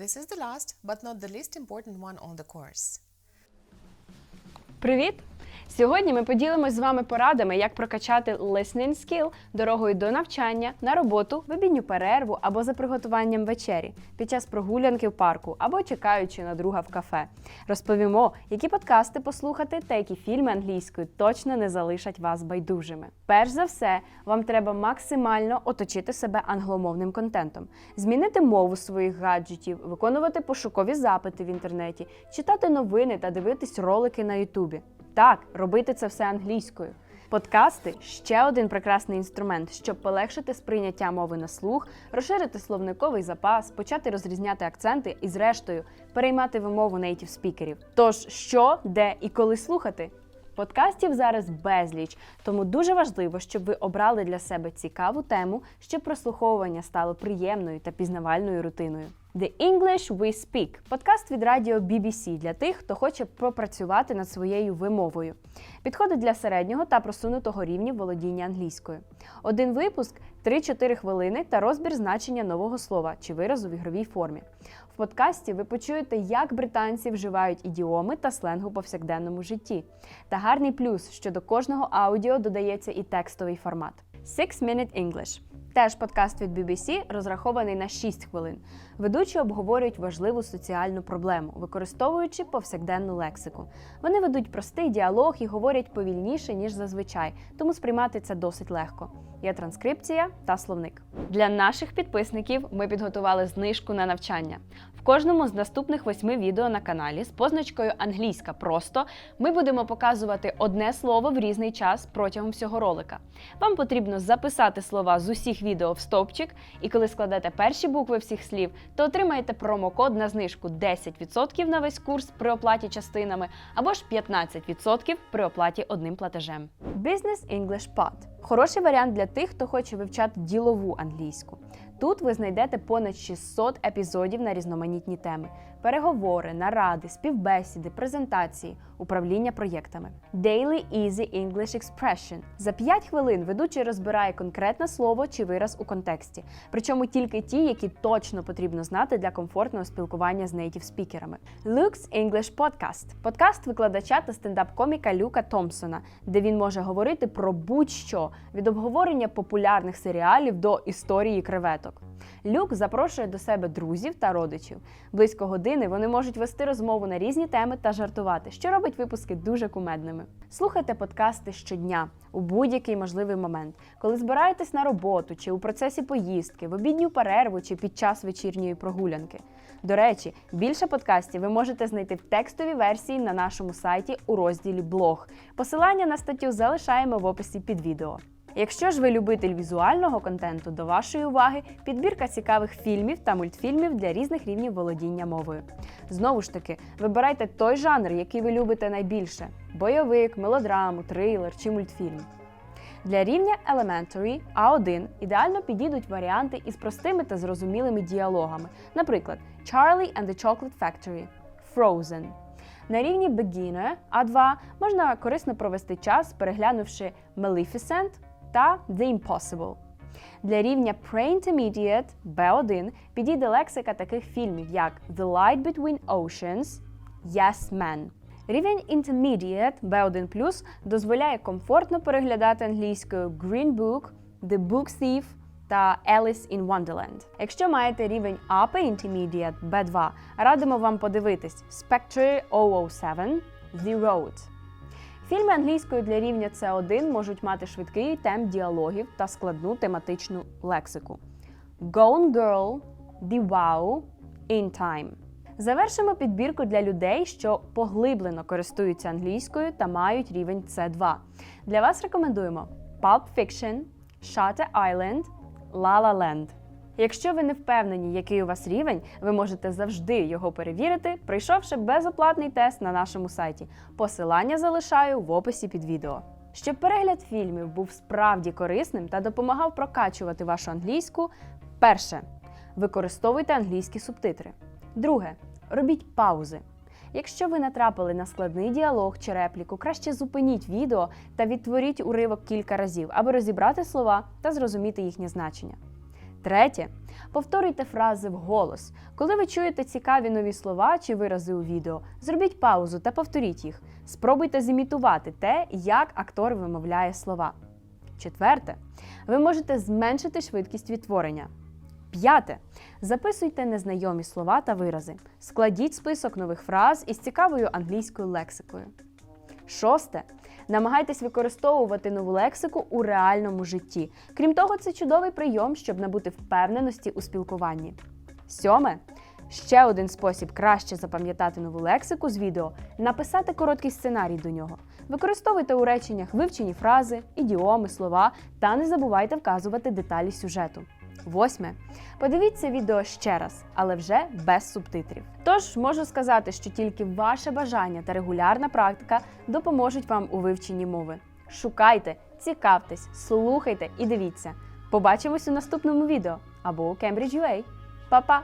This is the last, but not the least important one on the course. Привіт! Сьогодні ми поділимось з вами порадами, як прокачати listening skill дорогою до навчання, на роботу, в обідню перерву або за приготуванням вечері, під час прогулянки в парку або чекаючи на друга в кафе. Розповімо, які подкасти послухати та які фільми англійською точно не залишать вас байдужими. Перш за все, вам треба максимально оточити себе англомовним контентом, змінити мову своїх гаджетів, виконувати пошукові запити в інтернеті, читати новини та дивитись ролики на Ютубі. Так, робити це все англійською. Подкасти ще один прекрасний інструмент, щоб полегшити сприйняття мови на слух, розширити словниковий запас, почати розрізняти акценти і, зрештою, переймати вимову нейтів спікерів. Тож, що, де і коли слухати? Подкастів зараз безліч, тому дуже важливо, щоб ви обрали для себе цікаву тему, щоб прослуховування стало приємною та пізнавальною рутиною. The English We Speak – подкаст від радіо BBC для тих, хто хоче попрацювати над своєю вимовою. Підходить для середнього та просунутого рівня володіння англійською. Один випуск 3-4 хвилини та розбір значення нового слова чи виразу в ігровій формі. В подкасті ви почуєте, як британці вживають ідіоми та сленг у повсякденному житті. Та гарний плюс, що до кожного аудіо додається і текстовий формат. Six Minute English – теж подкаст від BBC, розрахований на 6 хвилин. Ведучі обговорюють важливу соціальну проблему, використовуючи повсякденну лексику. Вони ведуть простий діалог і говорять повільніше, ніж зазвичай, тому сприймати це досить легко. Є транскрипція та словник. Для наших підписників ми підготували знижку на навчання. Кожному з наступних восьми відео на каналі з позначкою Англійська просто ми будемо показувати одне слово в різний час протягом всього ролика. Вам потрібно записати слова з усіх відео в стовпчик, і коли складете перші букви всіх слів, то отримаєте промокод на знижку 10% на весь курс при оплаті частинами або ж 15% при оплаті одним платежем. Business English Pod – хороший варіант для тих, хто хоче вивчати ділову англійську. Тут ви знайдете понад 600 епізодів на різноманітні теми: переговори, наради, співбесіди, презентації, управління проєктами. Daily Easy English Expression. За 5 хвилин ведучий розбирає конкретне слово чи вираз у контексті, причому тільки ті, які точно потрібно знати для комфортного спілкування з нейтів спікерами. Luke's English Podcast – подкаст викладача та стендап-коміка Люка Томпсона, де він може говорити про будь-що від обговорення популярних серіалів до історії креветок. Люк запрошує до себе друзів та родичів. Близько години вони можуть вести розмову на різні теми та жартувати, що робить випуски дуже кумедними. Слухайте подкасти щодня у будь-який можливий момент, коли збираєтесь на роботу чи у процесі поїздки, в обідню перерву чи під час вечірньої прогулянки. До речі, більше подкастів ви можете знайти в текстовій версії на нашому сайті у розділі Блог. Посилання на статтю залишаємо в описі під відео. Якщо ж ви любитель візуального контенту, до вашої уваги підбірка цікавих фільмів та мультфільмів для різних рівнів володіння мовою. Знову ж таки, вибирайте той жанр, який ви любите найбільше: бойовик, мелодраму, трилер чи мультфільм. Для рівня Elementary A1 ідеально підійдуть варіанти із простими та зрозумілими діалогами, наприклад, Charlie and the Chocolate Factory, Frozen. На рівні Beginner A2 можна корисно провести час, переглянувши Maleficent та The Impossible. Для рівня Pre-Intermediate B1 підійде лексика таких фільмів, як The Light Between Oceans, Yes Man. Рівень Intermediate B1 дозволяє комфортно переглядати англійською Green Book, The Book Thief та Alice in Wonderland. Якщо маєте рівень Upper Intermediate B2, радимо вам подивитись Spectre 007 The Road. Фільми англійською для рівня С1 можуть мати швидкий темп діалогів та складну тематичну лексику. Gone Girl, The Wow, In Time. Завершимо підбірку для людей, що поглиблено користуються англійською та мають рівень С2. Для вас рекомендуємо Pulp Fiction, Shutter Island, La La Land. Якщо ви не впевнені, який у вас рівень, ви можете завжди його перевірити, пройшовши безоплатний тест на нашому сайті. Посилання залишаю в описі під відео. Щоб перегляд фільмів був справді корисним та допомагав прокачувати вашу англійську, перше використовуйте англійські субтитри. Друге робіть паузи. Якщо ви натрапили на складний діалог чи репліку, краще зупиніть відео та відтворіть уривок кілька разів, аби розібрати слова та зрозуміти їхнє значення. Третє. Повторюйте фрази вголос. Коли ви чуєте цікаві нові слова чи вирази у відео, зробіть паузу та повторіть їх. Спробуйте зімітувати те, як актор вимовляє слова. Четверте. Ви можете зменшити швидкість відтворення. П'яте. Записуйте незнайомі слова та вирази. Складіть список нових фраз із цікавою англійською лексикою. Шосте. Намагайтесь використовувати нову лексику у реальному житті. Крім того, це чудовий прийом, щоб набути впевненості у спілкуванні. Сьоме. Ще один спосіб краще запам'ятати нову лексику з відео написати короткий сценарій до нього. Використовуйте у реченнях вивчені фрази, ідіоми, слова та не забувайте вказувати деталі сюжету. Восьме. Подивіться відео ще раз, але вже без субтитрів. Тож можу сказати, що тільки ваше бажання та регулярна практика допоможуть вам у вивченні мови. Шукайте, цікавтесь, слухайте і дивіться. Побачимось у наступному відео або у Cambridge UA. Па-па!